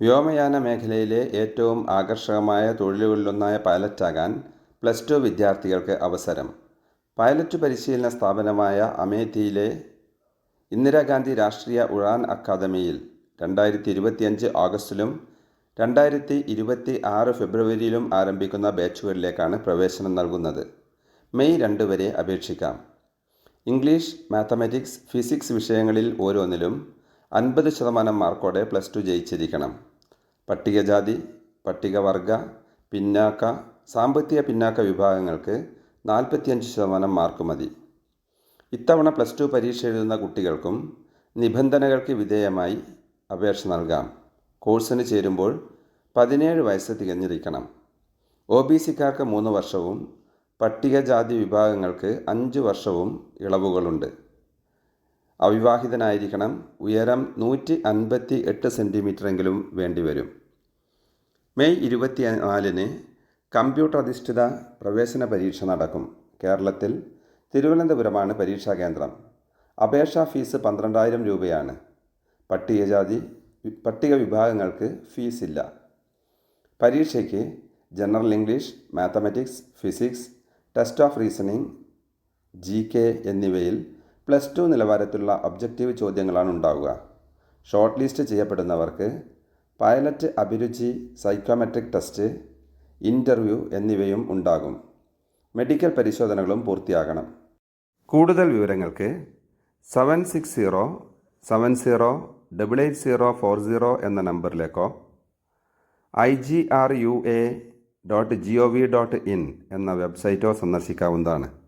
വ്യോമയാന മേഖലയിലെ ഏറ്റവും ആകർഷകമായ തൊഴിലുകളിലൊന്നായ പൈലറ്റാകാൻ പ്ലസ് ടു വിദ്യാർത്ഥികൾക്ക് അവസരം. പൈലറ്റ് പരിശീലന സ്ഥാപനമായ അമേത്തിയിലെ ഇന്ദിരാഗാന്ധി രാഷ്ട്രീയ ഉഴാൻ അക്കാദമിയിൽ രണ്ടായിരത്തി ഇരുപത്തിയഞ്ച് ഓഗസ്റ്റിലും രണ്ടായിരത്തി ഇരുപത്തി ആറ് ഫെബ്രുവരിയിലും ആരംഭിക്കുന്ന ബാച്ചുകളിലേക്കാണ് പ്രവേശനം നൽകുന്നത്. മെയ് രണ്ട് വരെ അപേക്ഷിക്കാം. ഇംഗ്ലീഷ് മാത്തമാറ്റിക്സ് ഫിസിക്സ് വിഷയങ്ങളിൽ ഓരോന്നിലും അൻപത് ശതമാനം മാർക്കോടെ പ്ലസ് ടു ജയിച്ചിരിക്കണം. പട്ടികജാതി പട്ടികവർഗ പിന്നാക്ക സാമ്പത്തിക പിന്നാക്ക വിഭാഗങ്ങൾക്ക് നാൽപ്പത്തിയഞ്ച് ശതമാനം മാർക്ക് മതി. ഇത്തവണ പ്ലസ് ടു പരീക്ഷ എഴുതുന്ന കുട്ടികൾക്കും നിബന്ധനകൾക്ക് വിധേയമായി അപേക്ഷ നൽകാം. കോഴ്സിന് ചേരുമ്പോൾ പതിനേഴ് വയസ്സ് തികഞ്ഞിരിക്കണം. ഒ ബി സിക്കാർക്ക് മൂന്ന് വർഷവും പട്ടികജാതി വിഭാഗങ്ങൾക്ക് അഞ്ച് വർഷവും ഇളവുകളുണ്ട്. അവിവാഹിതനായിരിക്കണം. ഉയരം നൂറ്റി അൻപത്തി എട്ട് സെന്റിമീറ്ററെങ്കിലും വേണ്ടിവരും. മെയ് ഇരുപത്തി നാലിന് കമ്പ്യൂട്ടർ അധിഷ്ഠിത പ്രവേശന പരീക്ഷ നടക്കും. കേരളത്തിൽ തിരുവനന്തപുരമാണ് പരീക്ഷാ കേന്ദ്രം. അപേക്ഷാ ഫീസ് പന്ത്രണ്ടായിരം രൂപയാണ്. പട്ടികജാതി പട്ടിക വിഭാഗങ്ങൾക്ക് ഫീസില്ല. പരീക്ഷയ്ക്ക് general English mathematics physics test of reasoning G K എന്നിവയിൽ പ്ലസ് ടു നിലവാരത്തിലുള്ള ഒബ്ജക്റ്റീവ് ചോദ്യങ്ങളാണ് ഉണ്ടാവുക. ഷോർട്ട് ലിസ്റ്റ് ചെയ്യപ്പെടുന്നവർക്ക് പൈലറ്റ് അഭിരുചി സൈക്കോമെട്രിക് ടെസ്റ്റ് ഇന്റർവ്യൂ എന്നിവയും ഉണ്ടാകും. മെഡിക്കൽ പരിശോധനകളും പൂർത്തിയാകണം. കൂടുതൽ വിവരങ്ങൾക്ക് seven six zero seven zero double eight zero four zero എന്ന നമ്പറിലേക്കോ I G R U A dot G O V dot in എന്ന വെബ്സൈറ്റോ സന്ദർശിക്കാവുന്നതാണ്.